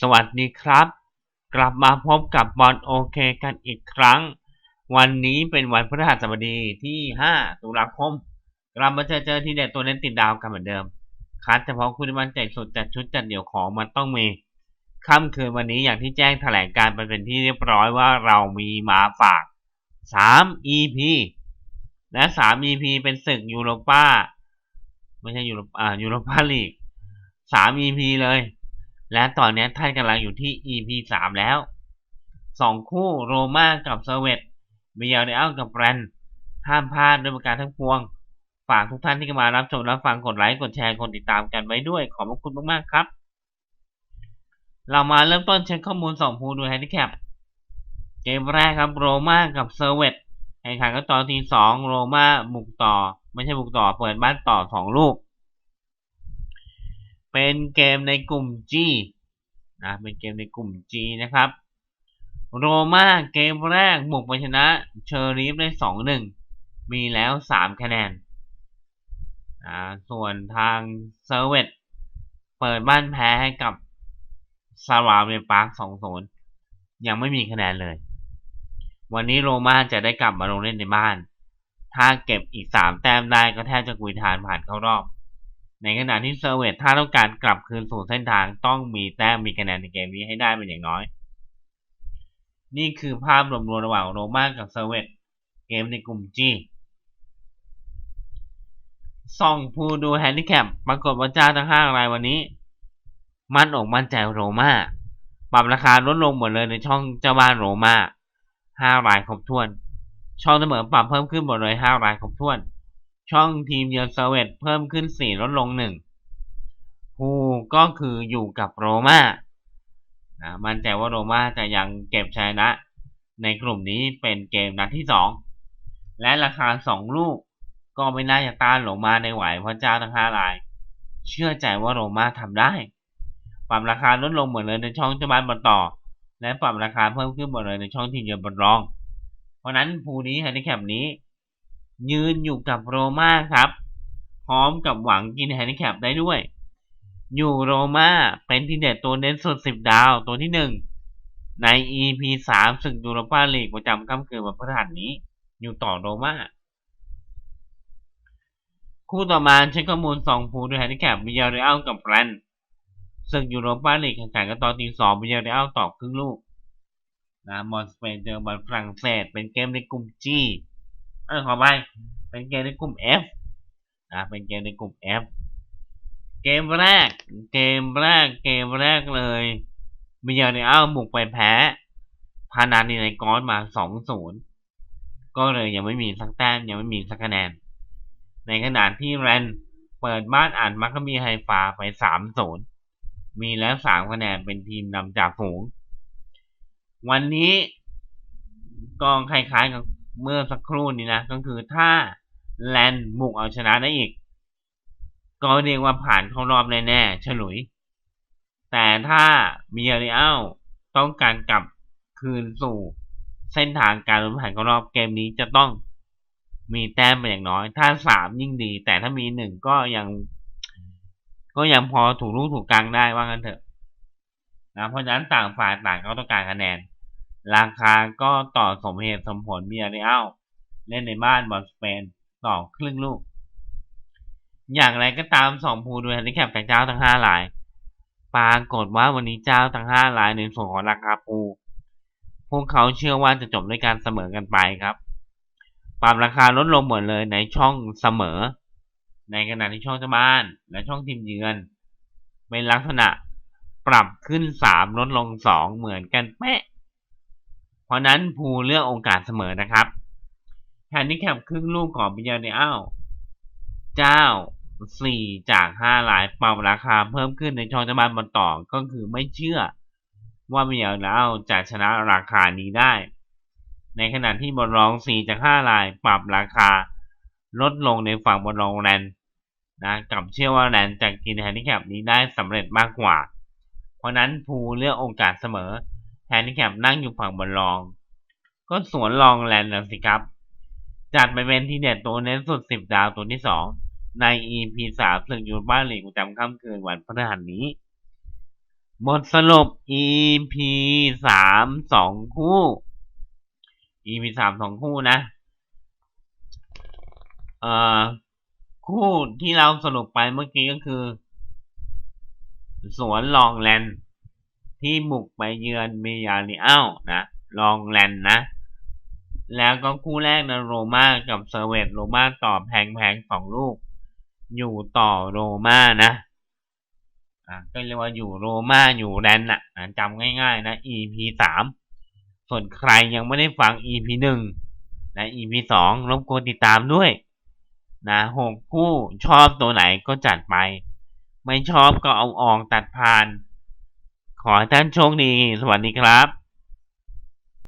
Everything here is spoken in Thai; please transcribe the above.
สวัสดีครับ กลับมาพบกับบอลโอเคกันอีกครั้ง วันนี้เป็นวันพฤหัสบดีที่ 5 ตุลาคมกลับมาเจอเจอที่เด็ดตัวเน้นติดดาวกันเหมือนเดิม คัดเฉพาะคุณมันใจสุดจัดชุดจัดเดี่ยวของมันต้องมีค่ำคืนวันนี้อย่างที่แจ้งแถลงการไปเป็นที่เรียบร้อยว่าเรามีมาฝาก 3 EP และ 3 EP เป็นศึกยูโรป้า ไม่ใช่ยูโรอ่ายูโรปาลีก 3 EP เลย และตอนนี้ท่านกำลังอยู่ที่ EP 3 แล้ว 2 คู่โรม่ากับเซเวตมียาเรอัลกับแบรนห้ามพลาดด้วยประการทั้งปวง ฝากทุกท่านที่เข้ามารับชมรับฟังกดไลค์กดแชร์กดติดตามกันไว้ด้วย ขอบพระคุณมากๆครับ เรามาเริ่มต้นเช็คข้อมูล2คู่ดูแฮนดิแคปเกมแรกครับโรม่ากับเซเวตแข่งขันกันต่อทีสองโรม่าบุกต่อ ไม่ใช่บุกต่อเปิดบ้านต่อสองลูก เป็นเกมในกลุ่ม G นะเป็นเกมในกลุ่ม G นะครับ โรม่าเกมแรกบุกไปชนะเชอรีฟได้สองหนึ่งมีแล้วสามคะแนนอ่าส่วนทางเซอร์เวตเปิดบ้านแพ้ให้กับซาวาเวปาร์คสองศูนยังไม่มีคะแนนเลย วันนี้โรม่าจะได้กลับมาลงเล่นในบ้าน ถ้าเก็บอีก3แต้มได้ก็แทบจะกุยทานผ่านเข้ารอบ ในขณะที่เซอร์เวตถ้าต้องการกลับคืนสู่เส้นทางต้องมีแต้มมีคะแนนในเกมนี้ให้ได้เป็นอย่างน้อย นี่คือภาพรวมๆระหว่างโรม่ากับเซอร์เวตเกมในกลุ่ม G ส่องผู้ดูแฮนดิแคปปรากฏว่าเจ้าทั้งห้ารายวันนี้ มั่นอกมั่นใจโรม่าปรับราคาลดลงหมดเลยในช่องเจ้าบ้านโรม่าห้ารายครบถ้วน ช่องเสมอปรับเพิ่มขึ้นหมดเลยห้ารายครบถ้วน ช่องทีมเยือนเซเวตเพิ่มขึ้นสี่ลดลงหนึ่งผู้ก็คืออยู่กับโรม่านะมั่นใจว่าโรม่าจะยังเก็บชนะ ในกลุ่มนี้เป็นเกมนัดที่สองและราคาสองลูกก็ไม่น่าจะต้านโรม่าได้ไหวเพราะเจ้าทั้งห้าราย เชื่อใจว่าโรม่าทำได้ ปรับราคาลดลงเหมดเลยในช่องเจ้าบ้านบอลต่อ และปรับราคาเพิ่มขึ้นหมดเลยในช่องทีมเยือนบอลรอง เพราะนั้นภูนี้แฮนดิแคปนี้ ยืนอยู่กับโรม่าครับ พร้อมกับหวังกินแฮนดิแคปได้ด้วย อยู่โรม่าเป็นทีเด็ดตัวเน้นสุดสิบดาวตัวที่หนึ่งใน EP สามศึกยูโรปาลีกประจำค่ำคืนวันพฤหัสนี้ อยู่ต่อโรม่าคู่ต่อมาเช็คข้อมูลสองภูด้วยแฮนดิแคปมิยาเรอัลกับแบรนศึกยูโรปาลีกแข่งขันกันตอนตีสองมิยาเรอัลต่อครึ่งลูกนะบอลสเปนเจอบอลฝรั่งเศสเป็นเกมในกลุ่ม G เออขอไปเป็นเกมในกลุ่ม F นะเป็นเกมในกลุ่ม F เกมแรก เกมแรก เกมแรกเลยมิยาเรอัลบุกไปแพ้พานานิในกอนมา2-0ก็เลยยังไม่มีสักแต้มยังไม่มีสักคะแนน ในขณะที่แรนเปิดบ้านอ่านมักก็มีไฮฟาไป3-0มีแล้ว3คะแนนเป็นทีมนำจากฝูง วันนี้ก็คล้ายๆกับ เมื่อสักครู่นี้นะ ก็คือถ้าแลนบุกเอาชนะได้อีก ก็เรียกว่าผ่านเข้ารอบแน่ๆฉลุย แต่ถ้ามีอริอัลต้องการกลับคืนสู่เส้นทางการลุ้นผ่านเข้ารอบเกมนี้จะต้องมีแต้มเป็นอย่างน้อย ถ้าสามยิ่งดี แต่ถ้ามีหนึ่งก็ยัง ก็ยังพอถูกลูกถูกกลางได้ว่างั้นเถอะนะเพราะฉะนั้นต่างฝ่ายต่างก็ต้องการคะแนน ราคาก็ต่อสมเหตุสมผลมีอาริอัลเล่นในบ้านบอลสเปนต่อครึ่งลูก อย่างไรก็ตามสองภูด้วยแฮนดิแคปจากเจ้าทั้งห้าราย ปรากฏว่าวันนี้เจ้าทั้งห้ารายในส่วนของราคาภูพวกเขาเชื่อว่าจะจบด้วยการเสมอกันไปครับปรับราคาลดลงหมดเลยในช่องเสมอ ในขณะที่ช่องเจ้าบ้านและช่องทีมเยือนเป็นลักษณะปรับขึ้นสามลดลงสองเหมือนกันเป๊ะ ราะนั้นภูเลือกโอกาสเสมอนะครับแฮนดิแคปครึ่งลูกของปิยาเนอัลเจ้าสี่จากห้ารายปรับราคาเพิ่มขึ้นในช่องจ้าบ้านบอลต่อก็คือไม่เชื่อว่ามิยาเนอัลจะชนะราคานี้ได้ ในขณะที่บอลรองสี่จากห้ารายปรับราคาลดลงในฝั่งบอลรองแลนนะกับเชื่อว่าแลนจะกินแฮนดิแคปนี้ได้สำเร็จมากกว่า เพราะนั้นภูเลือกโอกาสเสมอ แฮนดิแคปนั่งอยู่ฝั่งบอลรอง ก็สวนรองแลนด์สิครับ จัดไปเป็นที่เด็ดตัวเน้นสุดสิบดาวตัวที่สองใน EP สามศึกยูโรปาลีกประจำค่ำคืนวันพฤหัสนี้บทสรุป EP สามสองคู่ EP สามสองคู่นะ เอ่อ คู่ที่เราสรุปไปเมื่อกี้ก็คือ สวนลองแลนด์ ที่บุกไปเยือนเมยาริอัลนะลองแลนนะ แล้วก็คู่แรกนะโรม่ากับเซเวตโรม่าต่อแพงแพงๆสองลูก อยู่ต่อโรม่านะอะก็เรียกว่าอยู่โรม่าอยู่แลนด์น่ะอะจำง่ายๆนะ EP สามส่วนใครยังไม่ได้ฟัง EP หนึ่งและ EP สองรบกวนติดตามด้วย นะหกคู่ชอบตัวไหนก็จัดไป ไม่ชอบก็เอาออกตัดผ่าน ขอให้ท่านโชคดี สวัสดีครับ